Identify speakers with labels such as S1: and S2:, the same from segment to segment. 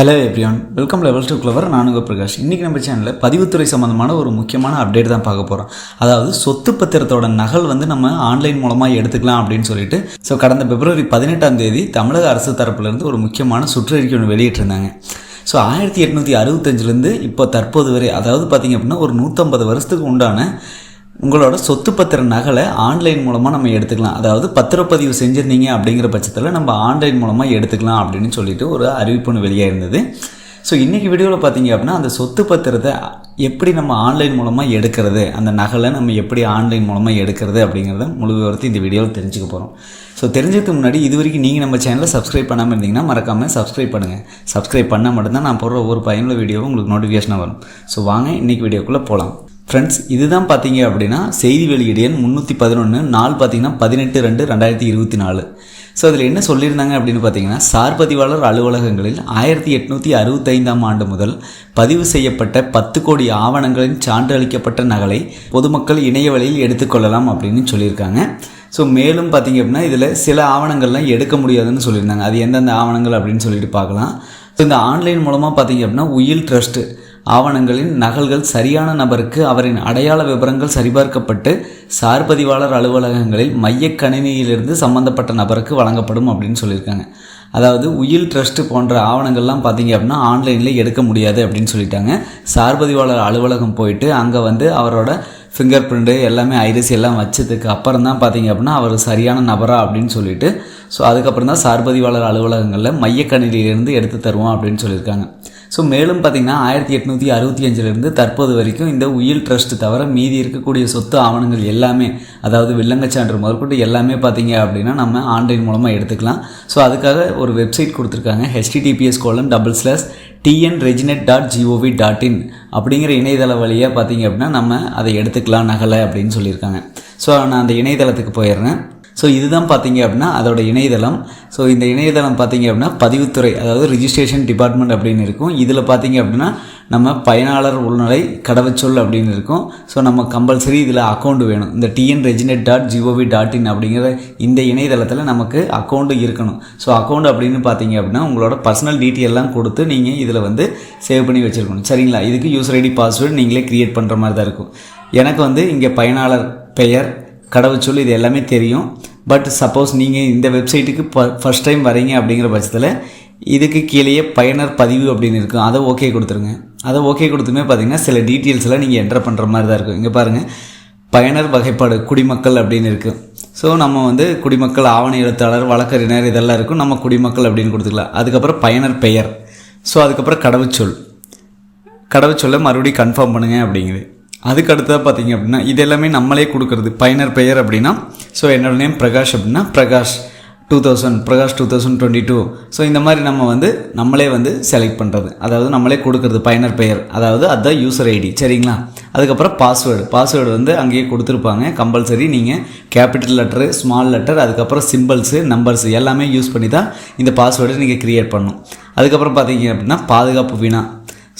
S1: Hello everyone welcome level to clever நானுங்க பிரகாஷ். இன்றைக்கி நம்ம சேனலில் பதிவுத்துறை சம்மந்தமான ஒரு முக்கியமான அப்டேட் தான் பார்க்க போகிறோம் அதாவது சொத்து பத்திரத்தோட நகல் வந்து நம்ம ஆன்லைன் மூலமாக எடுத்துக்கலாம் அப்படின்னு சொல்லிட்டு ஸோ கடந்த பிப்ரவரி பதினெட்டாம் தேதி தமிழக அரசு தரப்புலேருந்து ஒரு முக்கியமான சுற்றறிக்கை ஒன்று வெளியிட்டிருந்தாங்க. ஸோ ஆயிரத்தி எட்நூற்றி அறுபத்தஞ்சிலேருந்து இப்போ தற்போது வரை அதாவது பார்த்திங்க அப்படின்னா ஒரு நூற்றம்பது வருஷத்துக்கு உண்டான உங்களோட சொத்து பத்திர நகலை ஆன்லைன் மூலமாக நம்ம எடுத்துக்கலாம். அதாவது பத்திரப்பதிவு செஞ்சுருந்தீங்க அப்படிங்கிற பட்சத்தில் நம்ம ஆன்லைன் மூலமாக எடுத்துக்கலாம் அப்படின்னு சொல்லிட்டு ஒரு அறிவிப்புன்னு வெளியாக இருந்தது. ஸோ இன்றைக்கி வீடியோவில் பார்த்தீங்க அப்படின்னா அந்த சொத்து பத்திரத்தை எப்படி நம்ம ஆன்லைன் மூலமாக எடுக்கிறது அந்த நகலை நம்ம எப்படி ஆன்லைன் மூலமாக எடுக்கிறது அப்படிங்கிறத முழு விவரத்தை இந்த வீடியோவில் தெரிஞ்சுக்க போகிறோம் ஸோ தெரிஞ்சதுக்கு முன்னாடி இது வரைக்கும் நீங்கள் நம்ம சேனலை சப்ஸ்கிரைப் பண்ணாமல் இருந்தீங்கன்னா மறக்காமல் சப்ஸ்கிரைப் பண்ணுங்கள் சப்ஸ்கிரைப் பண்ணால் மட்டும்தான் நான் போடுற ஒவ்வொரு பயனுள்ள வீடியோவும் உங்களுக்கு நோட்டிஃபிகேஷனாக வரும். ஸோ வாங்க இன்றைக்கி வீடியோக்குள்ளே போகலாம் ஃப்ரெண்ட்ஸ் இதுதான் பார்த்தீங்க அப்படின்னா செய்தி வெளியீடு எண் முந்நூற்றி பதினொன்று நாள் பார்த்தீங்கன்னா பதினெட்டு ரெண்டு ரெண்டாயிரத்தி இருபத்தி நாலு. ஸோ அதில் என்ன சொல்லியிருந்தாங்க அப்படின்னு பார்த்தீங்கன்னா சார் பதிவாளர் அலுவலகங்களில் ஆயிரத்தி எட்நூற்றி அறுபத்தைந்தாம் ஆண்டு முதல் பதிவு செய்யப்பட்ட பத்து கோடி ஆவணங்களின் சான்றளிக்கப்பட்ட நகலை பொதுமக்கள் இணைய வழியில் எடுத்துக்கொள்ளலாம் அப்படின்னு சொல்லியிருக்காங்க. ஸோ மேலும் பார்த்தீங்க அப்படின்னா இதில் சில ஆவணங்கள்லாம் எடுக்க முடியாதுன்னு சொல்லியிருந்தாங்க. அது எந்தெந்த ஆவணங்கள் அப்படின்னு சொல்லிட்டு பார்க்கலாம். ஸோ இந்த ஆன்லைன் மூலமாக பார்த்தீங்க அப்படின்னா உயில் ட்ரஸ்ட்டு ஆவணங்களின் நகல்கள் சரியான நபருக்கு அவரின் அடையாள விவரங்கள் சரிபார்க்கப்பட்டு சார்பதிவாளர் அலுவலகங்களில் மையக் கணினியிலிருந்து சம்பந்தப்பட்ட நபருக்கு வழங்கப்படும் அப்படின்னு சொல்லியிருக்காங்க. அதாவது உயில் ட்ரஸ்ட் போன்ற ஆவணங்கள்லாம் பார்த்தீங்க அப்படின்னா ஆன்லைனில் எடுக்க முடியாது அப்படின்னு சொல்லிட்டாங்க. சார்பதிவாளர் அலுவலகம் போயிட்டு அங்கே வந்து அவரோட ஃபிங்கர் பிரிண்ட்டு எல்லாமே ஐரிஸ் எல்லாம் வச்சதுக்கு அப்புறம் தான் பார்த்தீங்க அப்படின்னா அவர் சரியான நபரா அப்படின்னு சொல்லிட்டு ஸோ அதுக்கப்புறம் தான் சார்பதிவாளர் அலுவலகங்களில் மையக்கணிலிருந்து எடுத்து தருவோம் அப்படின்னு சொல்லியிருக்காங்க. ஸோ மேலும் பார்த்திங்கன்னா ஆயிரத்தி எட்நூற்றி அறுபத்தி அஞ்சிலிருந்து தற்போது வரைக்கும் இந்த உயில் ட்ரஸ்ட் தவிர மீதி இருக்கக்கூடிய சொத்து ஆவணங்கள் எல்லாமே அதாவது வில்லங்கச்சான்று முதற்கொண்டு எல்லாமே பார்த்தீங்க அப்படின்னா நம்ம ஆன்லைன் மூலமாக எடுத்துக்கலாம். ஸோ அதுக்காக ஒரு வெப்சைட் கொடுத்துருக்காங்க HTTPS colon double slash TN reginet dot G O V dot in அப்படிங்கிற இணையதள வழியாக பார்த்தீங்க அப்படின்னா நம்ம அதை எடுத்துக்கலாம் நகலை அப்படின்னு சொல்லியிருக்காங்க. ஸோ நான் அந்த இணையதளத்துக்கு போயிடுறேன். ஸோ இதுதான் பார்த்தீங்க அப்படின்னா அதோட இணையதளம். ஸோ இந்த இணையதளம் பார்த்தீங்க அப்படின்னா பதிவுத்துறை அதாவது ரிஜிஸ்ட்ரேஷன் டிபார்ட்மெண்ட் அப்படின்னு இருக்கும். இதில் பார்த்தீங்க அப்படின்னா நம்ம பயனாளர் உள்நிலை கடவுச்சொல் அப்படின்னு இருக்கும். ஸோ நம்ம கம்பல்சரி இதில் அக்கௌண்ட் வேணும். இந்த TN reginet dot G O V dot in அப்படிங்கிற இந்த இணையதளத்தில் நமக்கு அக்கௌண்ட் இருக்கணும். ஸோ அக்கௌண்ட் அப்படின்னு பார்த்தீங்க அப்படின்னா உங்களோட பர்சனல் டீட்டெயிலெலாம் கொடுத்து நீங்கள் இதில் வந்து சேவ் பண்ணி வச்சுருக்கணும். சரிங்களா? இதுக்கு யூசர் ஐடி பாஸ்வேர்டு நீங்களே க்ரியேட் பண்ணுற மாதிரி தான் இருக்கும். எனக்கு வந்து இங்கே பயனாளர் பெயர் கடவுச்சொல் இது எல்லாமே தெரியும். பட் சப்போஸ் நீங்கள் இந்த வெப்சைட்டுக்கு ப ஃபஸ்ட் டைம் வரீங்க அப்படிங்கிற பட்சத்தில் இதுக்கு கீழேயே பயனர் பதிவு அப்படின்னு இருக்கும். அதை ஓகே கொடுத்துருங்க. அதை ஓகே கொடுத்துமே பார்த்தீங்கன்னா சில டீட்டெயில்ஸ் எல்லாம் நீங்கள் என்டர் பண்ணுற மாதிரி தான் இருக்கும். இங்கே பாருங்கள் பயனர் வகைப்பாடு குடிமக்கள் அப்படின்னு இருக்குது ஸோ நம்ம வந்து குடிமக்கள் ஆவண எழுத்தாளர் வழக்கறிஞர் இதெல்லாம் இருக்கும். நம்ம குடிமக்கள் அப்படின்னு கொடுத்துக்கலாம். அதுக்கப்புறம் பயனர் பெயர். ஸோ அதுக்கப்புறம் கடவுச்சொல். கடவுச்சொல்லை மறுபடியும் கன்ஃபார்ம் பண்ணுங்க அப்படிங்குது. அதுக்கு அடுத்ததாக பார்த்தீங்க அப்படின்னா இது எல்லாமே நம்மளே கொடுக்குறது. பயனர் பெயர் அப்படின்னா ஸோ என்னோட நேம் பிரகாஷ் அப்படின்னா Prakash two thousand Prakash two thousand twenty two so இந்த மாதிரி நம்ம வந்து நம்மளே வந்து செலக்ட் பண்ணுறது அதாவது நம்மளே கொடுக்குறது பயனர் பெயர். அதாவது அதுதான் யூசர் ஐடி சரிங்களா? அதுக்கப்புறம் பாஸ்வேர்டு பாஸ்வேர்டு வந்து அங்கேயே கொடுத்துருப்பாங்க. கம்பல்சரி நீங்கள் கேபிட்டல் லெட்டரு ஸ்மால் லெட்டர் அதுக்கப்புறம் சிம்பிள்ஸு நம்பர்ஸ் எல்லாமே யூஸ் பண்ணி தான் இந்த பாஸ்வேர்டை நீங்கள் க்ரியேட் பண்ணணும். அதுக்கப்புறம் பார்த்தீங்க அப்படின்னா பாதுகாப்பு வினா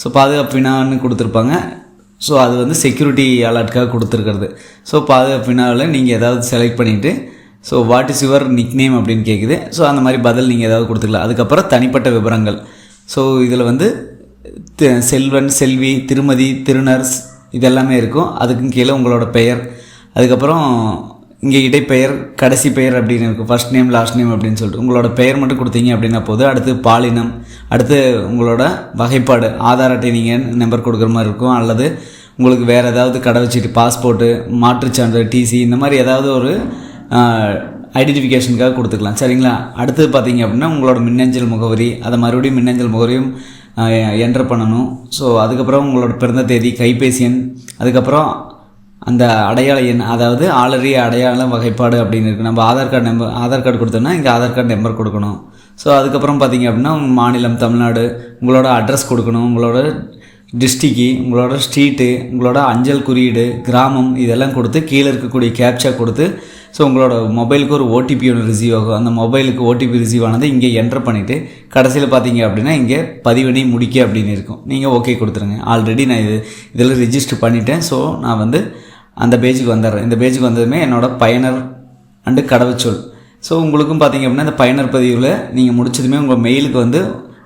S1: ஸோ பாதுகாப்பு வினான்னு கொடுத்துருப்பாங்க. ஸோ அது வந்து செக்யூரிட்டி அலர்ட்காக கொடுத்துருக்கிறது. ஸோ பாதுகாப்பினாவில் நீங்கள் ஏதாவது செலக்ட் பண்ணிவிட்டு so what is your nick name அப்படின்னு கேட்குது ஸோ அந்த மாதிரி பதில் நீங்கள் ஏதாவது கொடுத்துக்கலாம். அதுக்கப்புறம் தனிப்பட்ட விவரங்கள். ஸோ இதில் வந்து செல்வன் செல்வி திருமதி திருநர்ஸ் இதெல்லாமே இருக்கும். அதுக்கும் கீழே உங்களோட பெயர். அதுக்கப்புறம் இங்கே இடைப்பெயர் கடைசி பெயர் அப்படின்னு இருக்கும் ஃபர்ஸ்ட் நேம் லாஸ்ட் நேம் அப்படின்னு சொல்லிட்டு. உங்களோட பெயர் மட்டும் கொடுத்தீங்க அப்படின்னா போது அடுத்து பாலினம் அடுத்து உங்களோட வகைப்பாடு ஆதார் அட்டை நீங்கள் நம்பர் கொடுக்குற மாதிரி இருக்கும் அல்லது உங்களுக்கு வேறு ஏதாவது கடை வச்சுட்டு பாஸ்போர்ட்டு மாற்றுச்சான்று டிசி இந்த மாதிரி ஏதாவது ஒரு ஐடென்டிஃபிகேஷனுக்காக கொடுத்துக்கலாம். சரிங்களா? அடுத்தது பார்த்தீங்க அப்படின்னா உங்களோட மின்னஞ்சல் முகவரி அதை மறுபடியும் மின்னஞ்சல் முகவரியும் என்டர் பண்ணணும். ஸோ அதுக்கப்புறம் உங்களோட பிறந்த தேதி கைபேசி எண் அதுக்கப்புறம் அந்த அடையாள எண் அதாவது ஆளறிய அடையாள வகைப்பாடு அப்படின்னு இருக்குது நம்ம Aadhaar card number Aadhaar card கொடுத்தோன்னா இங்கே ஆதார் கார்டு நம்பர் கொடுக்கணும். ஸோ அதுக்கப்புறம் பார்த்தீங்க அப்படின்னா மாநிலம் தமிழ்நாடு உங்களோட அட்ரஸ் கொடுக்கணும் உங்களோட டிஸ்ட்ரிக்கு உங்களோட ஸ்ட்ரீட்டு உங்களோட அஞ்சல் குறியீடு கிராமம் இதெல்லாம் கொடுத்து கீழே இருக்கக்கூடிய கேப்சா கொடுத்து ஸோ உங்களோட மொபைலுக்கு ஒரு ஓடிபி ஒன்று ரிசீவ் ஆகும். அந்த மொபைலுக்கு ஓடிபி ரிசீவ் ஆனது இங்கே என்டர் பண்ணிவிட்டு கடைசியில் பார்த்தீங்க அப்படின்னா இங்கே பதிவினை முடிக்க அப்படின்னு இருக்கும். நீங்கள் ஓகே கொடுத்துருங்க. ஆல்ரெடி நான் இது இதில் ரிஜிஸ்டர் பண்ணிட்டேன். ஸோ நான் வந்து அந்த பேஜுக்கு வந்துடுறேன். இந்த பேஜுக்கு வந்ததுமே என்னோட பயனர் அண்டு கடவுச்சொல். ஸோ உங்களுக்கும் பார்த்தீங்க அப்படின்னா இந்த பயனர் பதிவில் நீங்கள் முடிச்சதுமே உங்கள் மெயிலுக்கு வந்து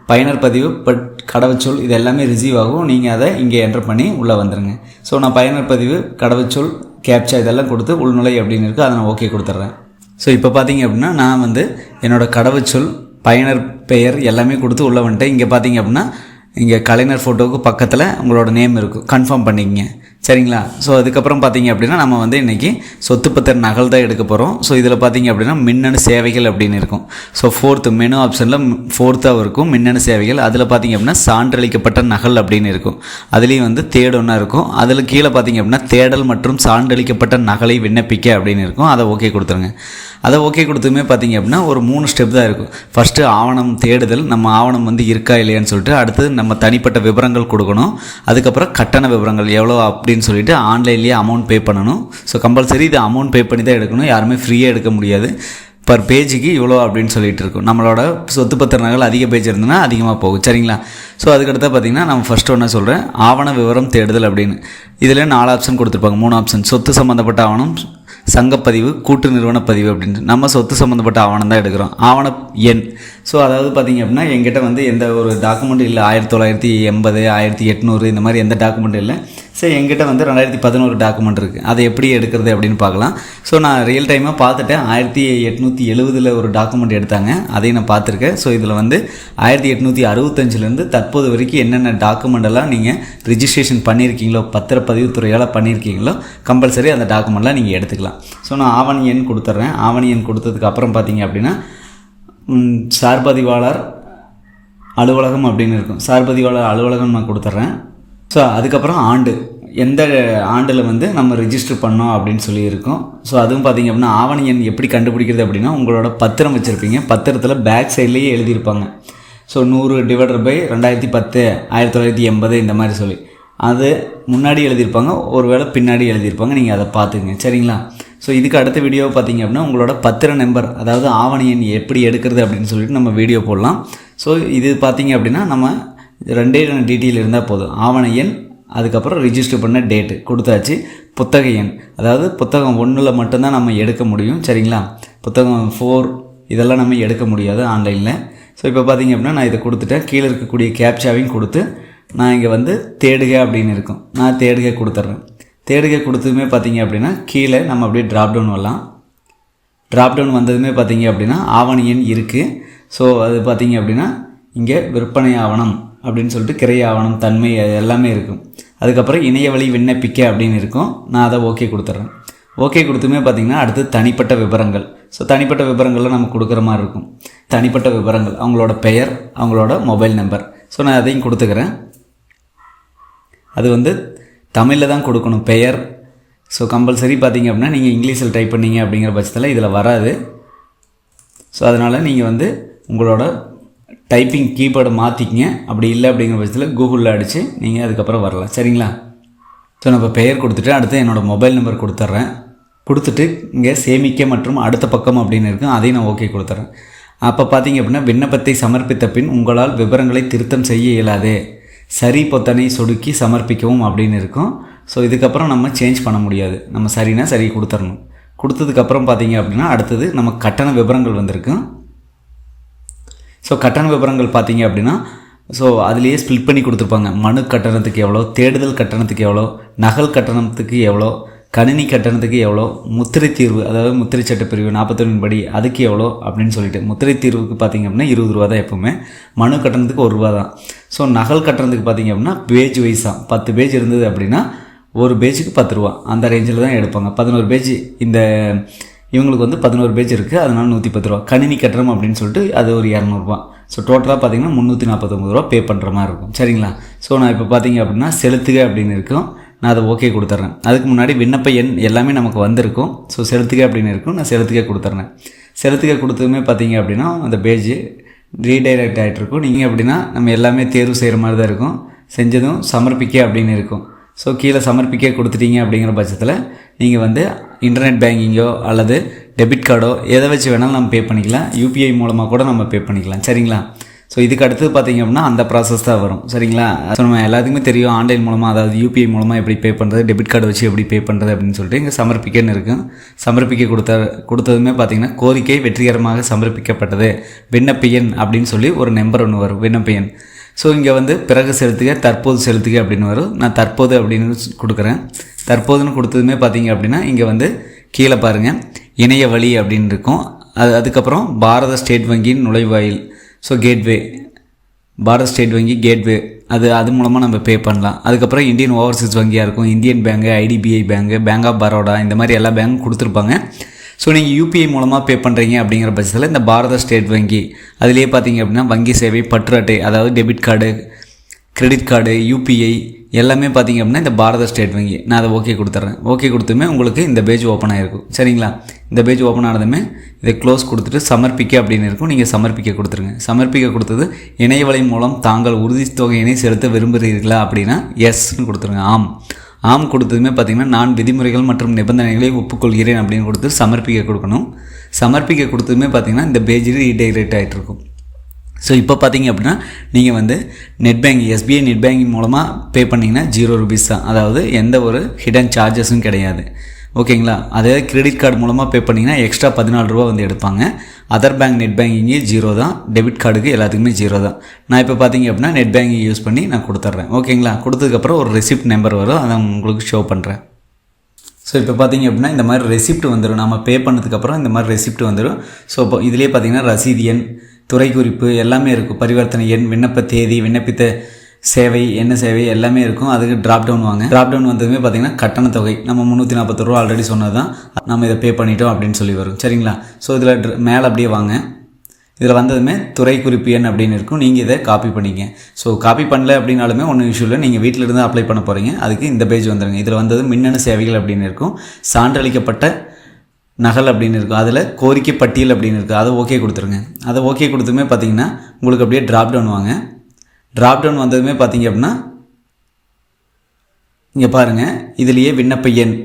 S1: பயனர் பதிவு பட் கடவுச்சொல் இது எல்லாமே ரிசீவ் ஆகும். நீங்கள் அதை இங்கே என்டர் பண்ணி உள்ளே வந்துடுங்க ஸோ நான் பயனர் பதிவு கடவுச்சொல் கேப்சா இதெல்லாம் கொடுத்து உள்நுழை அப்படின்னு இருக்குது அதை நான் ஓகே கொடுத்துட்றேன் ஸோ இப்போ பார்த்தீங்க அப்படின்னா நான் வந்து என்னோடய கடவுச்சொல் பயனர் பெயர் எல்லாமே கொடுத்து உள்ளே வந்துட்டேன். இங்கே பார்த்தீங்க அப்படின்னா இங்கே கலைஞர் ஃபோட்டோவுக்கு பக்கத்தில் உங்களோட நேம் இருக்கும் கன்ஃபார்ம் பண்ணிக்கங்க. சரிங்களா? ஸோ அதுக்கப்புறம் பார்த்தீங்க அப்படின்னா நம்ம வந்து இன்றைக்கி சொத்து பத்திர நகல் தான் எடுக்க போகிறோம் ஸோ இதில் பார்த்தீங்க அப்படின்னா மின்னணு சேவைகள் அப்படின்னு இருக்கும். ஸோ ஃபோர்த்து மெனு ஆப்ஷனில் ஃபோர்த்தாக இருக்கும் மின்னணு சேவைகள். அதில் பார்த்தீங்க அப்படின்னா சான்றளிக்கப்பட்ட நகல் அப்படின்னு இருக்கும். அதுலேயும் வந்து தேடொன்னா இருக்கும். அதில் கீழே பார்த்தீங்க அப்படின்னா தேடல் மற்றும் சான்றளிக்கப்பட்ட நகலை விண்ணப்பிக்க அப்படின்னு இருக்கும். அதை ஓகே கொடுத்துருங்க. அதை ஓகே கொடுத்துமே பார்த்தீங்க அப்படின்னா ஒரு மூணு ஸ்டெப் தான் இருக்கும். ஃபஸ்ட்டு ஆவணம் தேடுதல் நம்ம ஆவணம் வந்து இருக்கா இல்லையான்னு சொல்லிட்டு அடுத்து நம்ம தனிப்பட்ட விவரங்கள் கொடுக்கணும். அதுக்கப்புறம் கட்டண விவரங்கள் எவ்வளோ அப்படின்னு சொல்லிட்டு ஆன்லைன்லேயே அமௌண்ட் பே பண்ணணும். ஸோ கம்பல்சரி இது அமௌண்ட் பே பண்ணி தான் எடுக்கணும். யாருமே ஃப்ரீயாக எடுக்க முடியாது. பர் பேஜுக்கு இவ்வளோ அப்படின்னு சொல்லிட்டு இருக்கும். நம்மளோட சொத்து பத்திரங்கள் அதிக பேஜ் இருந்ததுன்னா அதிகமாக போகும். சரிங்களா? ஸோ அதுக்கடுத்து பார்த்தீங்கன்னா நம்ம ஃபஸ்ட்டு ஒன்று சொல்கிறேன் ஆவண விவரம் தேடுதல் அப்படின்னு. இதில் நாலு ஆப்ஷன் கொடுத்துருப்பாங்க. மூணு ஆப்ஷன் சொத்து சம்மந்தப்பட்ட ஆவணம் சங்கப்பதிவு கூட்டு நிறுவன பதிவு அப்படின்ட்டு. நம்ம சொத்து சம்மந்தப்பட்ட ஆவணம் தான் எடுக்கிறோம். ஆவண எண். ஸோ அதாவது பார்த்திங்க அப்படின்னா எங்கிட்ட வந்து எந்த ஒரு டாக்குமெண்ட் இல்லை. ஆயிரத்தி தொள்ளாயிரத்தி எண்பது ஆயிரத்தி எட்நூறு இந்த மாதிரி எந்த டாக்குமெண்ட் இல்லை. ஸோ எங்கிட்ட வந்து ரெண்டாயிரத்தி பதினோரு டாக்குமெண்ட் இருக்குது அதை எப்படி எடுக்கிறது அப்படின்னு பார்க்கலாம். ஸோ நான் ரியல் டைமாக பார்த்துட்டேன். ஆயிரத்தி எட்நூற்றி எழுபதில் ஒரு டாக்குமெண்ட் எடுத்தாங்க. அதையும் நான் பார்த்துருக்கேன். ஸோ இதில் வந்து ஆயிரத்தி எட்நூற்றி அறுபத்தஞ்சிலேருந்து தற்போது வரைக்கும் என்னென்ன டாக்குமெண்ட் எல்லாம் நீங்கள் ரிஜிஸ்ட்ரேஷன் பண்ணியிருக்கீங்களோ பத்திரப்பதிவுத்துறையால் பண்ணியிருக்கீங்களோ கம்பல்சரி அந்த டாக்குமெண்ட்லாம் நீங்கள் எடுத்துக்கலாம். ஸோ நான் ஆவணி எண் கொடுத்துட்றேன். ஆவணி எண் கொடுத்ததுக்கு அப்புறம் பார்த்தீங்க அப்படின்னா சார்பதிவாளர் அலுவலகம் அப்படின்னு இருக்கும். சார்பதிவாளர் அலுவலகம் நான் கொடுத்துட்றேன். ஸோ அதுக்கப்புறம் ஆண்டு. எந்த ஆண்டில் வந்து நம்ம ரிஜிஸ்டர் பண்ணோம் அப்படின்னு சொல்லியிருக்கோம். ஸோ அதுவும் பார்த்தீங்க அப்படின்னா ஆவண எண் எப்படி கண்டுபிடிக்கிறது அப்படின்னா உங்களோட பத்திரம் வச்சுருப்பீங்க. பத்திரத்தில் பேக் சைட்லேயே எழுதியிருப்பாங்க. ஸோ நூறு டிவைடர் பை ரெண்டாயிரத்தி பத்து ஆயிரத்தி தொள்ளாயிரத்தி எண்பது இந்த மாதிரி சொல்லி. அது முன்னாடி எழுதியிருப்பாங்க. ஒரு வேளை பின்னாடி எழுதியிருப்பாங்க. நீங்கள் அதை பார்த்துங்க சரிங்களா? ஸோ இதுக்கு அடுத்த வீடியோ பார்த்தீங்க அப்படின்னா உங்களோட பத்திர நம்பர் அதாவது ஆவண எண் எப்படி எடுக்கிறது அப்படின்னு சொல்லிட்டு நம்ம வீடியோ போடலாம். ஸோ இது பார்த்தீங்க அப்படின்னா நம்ம ரெண்டே ரெண்டு டீட்டெயில் இருந்தால் போதும். ஆவண எண் அதுக்கப்புறம் ரிஜிஸ்டர் பண்ண டேட்டு கொடுத்தாச்சு. புத்தக எண். அதாவது புத்தகம் ஒன்றில் மட்டும்தான் நம்ம எடுக்க முடியும். சரிங்களா? புத்தகம் ஃபோர் இதெல்லாம் நம்ம எடுக்க முடியாது ஆன்லைனில். ஸோ இப்போ பார்த்தீங்க அப்படின்னா நான் இதை கொடுத்துட்டேன். கீழே இருக்கக்கூடிய கேப்சாவையும் கொடுத்து நான் இங்கே வந்து தேடுக அப்படின்னு இருக்கும். நான் தேடுக கொடுத்துட்றேன். தேடுக கொடுத்ததுமே பார்த்தீங்க அப்படின்னா கீழே நம்ம அப்படியே ட்ராப் டவுன் வரலாம். ட்ராப்டவுன் வந்ததுமே பார்த்தீங்க அப்படின்னா ஆவண எண் இருக்குது ஸோ அது பார்த்தீங்க அப்படின்னா இங்கே விற்பனை ஆவணம் அப்படின்னு சொல்லிட்டு கிரை ஆவணம் தன்மை அது எல்லாமே இருக்கும். அதுக்கப்புறம் இணைய வழி விண்ணப்பிக்க அப்படின்னு இருக்கும். நான் அதை ஓகே கொடுத்துட்றேன் ஓகே கொடுத்துமே பார்த்தீங்கன்னா அடுத்து தனிப்பட்ட விவரங்கள் ஸோ தனிப்பட்ட விவரங்கள்லாம் நம்ம கொடுக்குற மாதிரி இருக்கும். தனிப்பட்ட விவரங்கள் அவங்களோட பெயர் அவங்களோட மொபைல் நம்பர் ஸோ நான் அதையும் கொடுத்துக்கிறேன். அது வந்து தமிழில் தான் கொடுக்கணும் பெயர். ஸோ கம்பல்சரி பார்த்தீங்க அப்படின்னா நீங்கள் இங்கிலீஷில் டைப் பண்ணீங்க அப்படிங்கிற பட்சத்தில் இதில் வராது. ஸோ அதனால் நீங்கள் வந்து உங்களோட டைப்பிங் கீபோர்டை மாற்றிக்கிங்க அப்படி இல்லை அப்படிங்கிற பட்சத்தில் கூகுளில் அடித்து நீங்கள் அதுக்கப்புறம் வரலாம். சரிங்களா? ஸோ நான் இப்போ பெயர் கொடுத்துட்டு அடுத்து என்னோடய மொபைல் நம்பர் கொடுத்துட்றேன். கொடுத்துட்டு இங்கே சேமிக்க மற்றும் அடுத்த பக்கம் அப்படின்னு இருக்கும் அதையும் நான் ஓகே கொடுத்துட்றேன். அப்போ பார்த்தீங்க அப்படின்னா விண்ணப்பத்தை சமர்ப்பித்த பின் உங்களால் விவரங்களை திருத்தம் செய்ய இயலாது. சரி பொத்தனை சொடுக்கி சமர்ப்பிக்கவும் அப்படின்னு இருக்கும். ஸோ இதுக்கப்புறம் நம்ம சேஞ்ச் பண்ண முடியாது. நம்ம சரினா சரி கொடுத்துடணும். கொடுத்ததுக்கப்புறம் பார்த்தீங்க அப்படின்னா அடுத்தது நம்ம கட்டண விவரங்கள் வந்திருக்கும் ஸோ கட்டண விவரங்கள் பார்த்தீங்க அப்படின்னா ஸோ அதுலேயே ஸ்பிளிட் பண்ணி கொடுத்துருப்பாங்க. மனு கட்டணத்துக்கு எவ்வளோ தேடுதல் கட்டணத்துக்கு எவ்வளோ நகல் கட்டணத்துக்கு எவ்வளோ கணினி கட்டணத்துக்கு எவ்வளோ முத்திரை தீர்வு அதாவது முத்திரை சட்ட பிரிவு நாற்பத்தொன்னு படி அதுக்கு எவ்வளோ அப்படின்னு சொல்லிட்டு முத்திரை தீர்வுக்கு பார்த்தீங்க அப்படின்னா இருபது ரூபா தான் எப்போவுமே. மனு கட்டணத்துக்கு ஒரு ரூபா தான். ஸோ நகல் கட்டணத்துக்கு பார்த்தீங்க அப்படின்னா பேஜ் வைஸாக பத்து பேஜ் இருந்தது அப்படின்னா ஒரு பேஜுக்கு பத்து ரூபா. அந்த ரேஞ்சில் தான் எடுப்பாங்க. பதினோரு பேஜ் இந்த இவங்களுக்கு வந்து பதினோரு பேஜ் இருக்குது அதனால் நூற்றி பத்து ரூபா. கணினி கட்டணம் அப்படின்னு சொல்லிட்டு அது ஒரு இரநூறுபா. ஸோ டோட்டலாக பார்த்தீங்கன்னா முந்நூற்றி நாற்பத்தொம்பது ரூபா பே பண்ணுற மாதிரி இருக்கும். சரிங்களா? ஸோ நான் இப்போ பார்த்தீங்க அப்படின்னா செலுத்துக அப்படின்னு இருக்கும். நான் அதை ஓகே கொடுத்துட்றேன் அதுக்கு முன்னாடி விண்ணப்ப எண் எல்லாமே நமக்கு வந்திருக்கும். ஸோ செலுத்துக அப்படின்னு இருக்கும். நான் செலுத்துக கொடுத்துட்றேன் செலுத்துக கொடுத்ததுமே பார்த்தீங்க அப்படின்னா அந்த பேஜ் ரீடைரக்ட் ஆகிட்டு இருக்கும். நீங்கள் அப்படின்னா நம்ம எல்லாமே தேர்வு செய்கிற மாதிரி தான் இருக்கும். செஞ்சதும் சமர்ப்பிக்க அப்படின்னு இருக்கும். ஸோ கீழே சமர்ப்பிக்க கொடுத்துட்டீங்க அப்படிங்கிற பட்சத்தில் நீங்கள் வந்து இன்டர்நெட் பேங்கிங்கோ அல்லது டெபிட் கார்டோ எதை வச்சு வேணாலும் நம்ம பே பண்ணிக்கலாம். யூபிஐ மூலமாக கூட நம்ம பே பண்ணிக்கலாம். சரிங்களா? ஸோ இதுக்கு அடுத்து பார்த்தீங்க அப்படின்னா அந்த ப்ராசஸ் தான் வரும். சரிங்களா? ஸோ நம்ம எல்லாத்துக்குமே தெரியும் ஆன்லைன் மூலமாக அதாவது யூபிஐ மூலமாக எப்படி பே பண்ணுறது டெபிட் கார்டு வச்சு எப்படி பே பண்ணுறது அப்படின்னு சொல்லிட்டு இங்கே சமர்ப்பிக்கன்னு இருக்கும் சமர்ப்பிக்க கொடுத்த கொடுத்ததுமே பார்த்தீங்கன்னா கோரிக்கை வெற்றிகரமாக சமர்ப்பிக்கப்பட்டது. விண்ணப்ப எண் அப்படின்னு சொல்லி ஒரு நம்பர் ஒன்று வரும். விண்ணப்ப எண் ஸோ இங்கே வந்து பிறகு செலுத்துக தற்போது செலுத்துக அப்படின்னு வரும். நான் தற்போது அப்படின்னு கொடுக்குறேன். தற்போதுன்னு கொடுத்ததுமே பார்த்தீங்க அப்படின்னா இங்கே வந்து கீழே பாருங்கள் இணைய வழி அப்படின்னு இருக்கும். அது அதுக்கப்புறம் பாரத ஸ்டேட் வங்கியின் நுழைவாயில். ஸோ கேட்வே பாரத ஸ்டேட் வங்கி கேட்வே அது அது மூலமாக நம்ம பே பண்ணலாம். அதுக்கப்புறம் இந்தியன் ஓவர்சீஸ் வங்கியாக இருக்கும். Indian bank IDBI bank bank of Baroda இந்த மாதிரி எல்லா பேங்க்கும் கொடுத்துருப்பாங்க. ஸோ நீங்கள் யூபிஐ மூலமாக பே பண்ணுறீங்க அப்படிங்கிற பட்சத்தில் இந்த பாரத ஸ்டேட் வங்கி அதிலே பார்த்தீங்க அப்படின்னா வங்கி சேவை பற்று அட்டை அதாவது debit card credit card UPI எல்லாமே பார்த்தீங்க அப்படின்னா இந்த பாரத ஸ்டேட் வங்கி. நான் அதை ஓகே கொடுத்துட்றேன் ஓகே கொடுத்துமே உங்களுக்கு இந்த பேஜ் ஓப்பன் ஆகிருக்கும் சரிங்களா? இந்த பேஜ் ஓப்பன் ஆனதுமே இதை க்ளோஸ் கொடுத்துட்டு சமர்ப்பிக்க அப்படின்னு இருக்கும். நீங்கள் சமர்ப்பிக்க கொடுத்துருங்க. சமர்ப்பிக்க கொடுத்தது இணையவலை மூலம் தாங்கள் உறுதி தொகையினை செலுத்த விரும்புகிறீர்களா அப்படின்னா எஸ்ன்னு கொடுத்துருங்க. ஆம். ஆம் கொடுத்ததுமே பார்த்திங்கன்னா நான் விதிமுறைகள் மற்றும் நிபந்தனைகளை ஒப்புக்கொள்கிறேன் அப்படின்னு கொடுத்து சமர்ப்பிக்க கொடுக்கணும். சமர்ப்பிக்க கொடுத்ததுமே பார்த்திங்கன்னா இந்த பேஜில் ரீடைரேட் ஆகிட்டு இருக்கும். ஸோ இப்போ பார்த்தீங்க அப்படின்னா நீங்கள் வந்து net banking SBI net banking மூலமாக பே பண்ணிங்கன்னா ஜீரோ ருபீஸ் தான். அதாவது எந்த ஒரு ஹிடன் சார்ஜஸும் கிடையாது. ஓகேங்களா? அதே கிரெடிட் கார்டு மூலமாக பே பண்ணிங்கன்னா எக்ஸ்ட்ரா பதினாலு ரூபா வந்து எடுப்பாங்க. அதர் பேங்க் நெட் பேங்கிங்கே ஜீரோ தான். டெபிட் கார்டுக்கு எல்லாத்துக்குமே ஜீரோ தான். நான் இப்போ பார்த்தீங்க அப்படின்னா நெட் பேங்கிங் யூஸ் பண்ணி நான் கொடுத்துட்றேன். ஓகேங்களா? கொடுத்ததுக்கப்புறம் ஒரு ரெசிப்ட் நம்பர் வரும். அதை உங்களுக்கு ஷோ பண்ணுறேன் ஸோ இப்போ பார்த்தீங்க அப்படின்னா இந்த மாதிரி ரெசிப்ட் வந்துடும் நம்ம பே பண்ணதுக்கப்புறம் இந்த மாதிரி ரெசிப்ட் வந்துடும் ஸோ இப்போ இதிலே பார்த்தீங்கன்னா ரசீது எண் துறை குறிப்பு எல்லாமே இருக்கும். பரிவர்த்தனை எண் விண்ணப்ப தேதி விண்ணப்பித்த சேவை என்ன சேவை எல்லாமே இருக்கும். அதுக்கு ட்ராப் டவுன் வாங்க. ட்ராப் டவுன் வந்ததுமே பார்த்தீங்கன்னா கட்டண தொகை. நம்ம முந்நூற்றி நாற்பது ரூபா ஆல்ரெடி சொன்னது தான் நம்ம இதை பே பண்ணிட்டோம் அப்படின்னு சொல்லி வரும். சரிங்களா? ஸோ இதில் மேலே அப்படியே வாங்க. இதில் வந்ததுமே துறை குறிப்பு எண் அப்படின்னு இருக்கும். நீங்கள் இதை காப்பி பண்ணிங்க. ஸோ காப்பி பண்ணல அப்படின்னாலுமே ஒன்றும் இஷ்யூ இல்லை. நீங்கள் வீட்டில் இருந்து அப்ளை பண்ண போகிறீங்க அதுக்கு இந்த பேஜ் வந்துடுங்க இதில் வந்தது மின்னணு சேவைகள் அப்படின்னு இருக்கும். சான்றளிக்கப்பட்ட நகல் அப்படின்னு இருக்கும். அதில் கோரிக்கை பட்டியல் அப்படின்னு இருக்குது அதை ஓகே கொடுத்துருங்க. அதை ஓகே கொடுத்துமே பார்த்தீங்கன்னா உங்களுக்கு அப்படியே ட்ராப் டவுன் வாங்க. ட்ராப் டவுன் வந்ததுமே பார்த்தீங்க அப்படின்னா இங்கே பாருங்கள் இதுலேயே விண்ணப்ப எண்.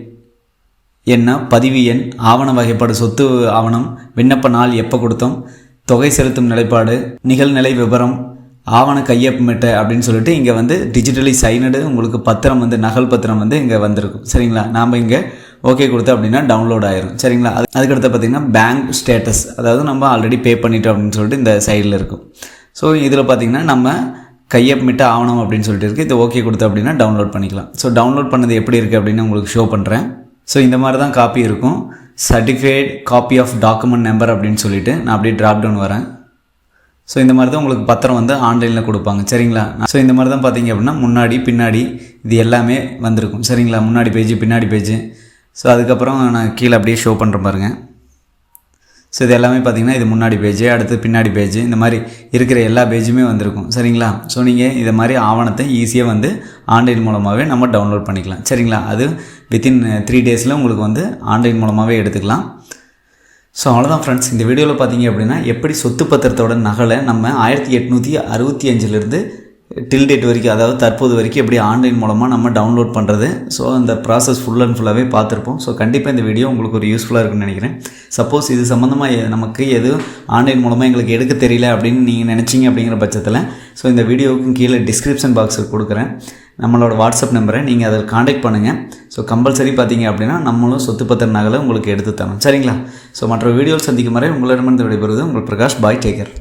S1: என்ன பதிவு எண் ஆவண வகைப்பாடு சொத்து ஆவணம் விண்ணப்ப நாள் எப்போ கொடுத்தோம் தொகை செலுத்தும் நிலைப்பாடு நிகழ்நிலை விவரம் ஆவண கையொப்பமிட்ட அப்படின்னு சொல்லிட்டு இங்கே வந்து டிஜிட்டலி சைனடு உங்களுக்கு பத்திரம் வந்து நகல் பத்திரம் வந்து இங்கே வந்திருக்கும். சரிங்களா? நாம் இங்கே ஓகே கொடுத்தோம் அப்படின்னா டவுன்லோட் ஆயிரும். சரிங்களா? அது அதுக்கடுத்து பார்த்திங்கன்னா பேங்க் ஸ்டேட்டஸ் அதாவது நம்ம ஆல்ரெடி பே பண்ணிட்டோம் அப்படின்னு சொல்லிட்டு இந்த சைடில் இருக்கும். ஸோ இதில் பார்த்திங்கன்னா நம்ம கையொப்பமிட்ட ஆவணம் அப்படின்னு சொல்லிட்டு இருக்குது இது ஓகே கொடுத்தோம் அப்படின்னா டவுன்லோட் பண்ணிக்கலாம். ஸோ டவுன்லோட் பண்ணது எப்படி இருக்குது அப்படின்னு உங்களுக்கு ஷோ பண்ணுறேன் ஸோ இந்த மாதிரி தான் காப்பி இருக்கும். Certified copy of document number அப்படின்னு சொல்லிட்டு நான் அப்படியே ட்ராப் டவுன் வரேன். ஸோ இந்த மாதிரி தான் உங்களுக்கு பத்திரம் வந்து ஆன்லைனில் கொடுப்பாங்க. சரிங்களா? ஸோ இந்த மாதிரி தான் பார்த்தீங்க அப்படின்னா முன்னாடி பின்னாடி இது எல்லாமே வந்திருக்கும். சரிங்களா? முன்னாடி பேஜ் பின்னாடி பேஜ் ஸோ அதுக்கப்புறம் நான் கீழே அப்படியே ஷோ பண்ணுறேன் பாருங்கள் ஸோ இது எல்லாமே பார்த்தீங்கன்னா இது முன்னாடி பேஜ் அடுத்து பின்னாடி பேஜ் இந்த மாதிரி இருக்கிற எல்லா பேஜுமே வந்திருக்கும். சரிங்களா? ஸோ நீங்கள் இதை மாதிரி ஆவணத்தை ஈஸியாக வந்து ஆன்லைன் மூலமாகவே நம்ம டவுன்லோட் பண்ணிக்கலாம். சரிங்களா? அது வித்தின் த்ரீ டேஸில் உங்களுக்கு வந்து ஆன்லைன் மூலமாகவே எடுத்துக்கலாம். ஸோ அவ்வளோதான் ஃப்ரெண்ட்ஸ் இந்த வீடியோவில் பார்த்தீங்க அப்படின்னா எப்படி சொத்து பத்திரத்தோட நகலை நம்ம ஆயிரத்தி எட்நூற்றி அறுபத்தி அஞ்சுலேருந்து டில் டேட் வரைக்கும் அதாவது தற்போது வரைக்கும் எப்படி ஆன்லைன் மூலமாக நம்ம டவுன்லோட் பண்ணுறது ஸோ அந்த ப்ராசஸ் ஃபுல் அண்ட் ஃபுல்லாகவே பார்த்துருப்போம். ஸோ கண்டிப்பாக இந்த வீடியோ உங்களுக்கு ஒரு யூஸ்ஃபுல்லாக இருக்குன்னு நினைக்கிறேன். சப்போஸ் இது சம்மந்தமாக நமக்கு எதுவும் ஆன்லைன் மூலமாக எங்களுக்கு எடுக்க தெரியல அப்படின்னு நீங்கள் நினச்சிங்க அப்படிங்கிற பட்சத்தில் ஸோ இந்த வீடியோவுக்கும் கீழே டிஸ்கிரிப்ஷன் பாக்ஸில் கொடுக்குறேன். நம்மளோட வாட்ஸ்அப் நம்பரை நீங்கள் அதில் காண்டாக்ட் பண்ணுங்கள் ஸோ கம்பல்சரி பார்த்தீங்க அப்படின்னா நம்மளும் சொத்து பத்திர நகலை உங்களுக்கு எடுத்து தரோம் சரிங்களா? ஸோ மற்ற வீடியோவில் சந்திக்கும் வரை உங்களிடமிருந்து விடைபெறுவது உங்கள் பிரகாஷ். பாய் டேக்கர்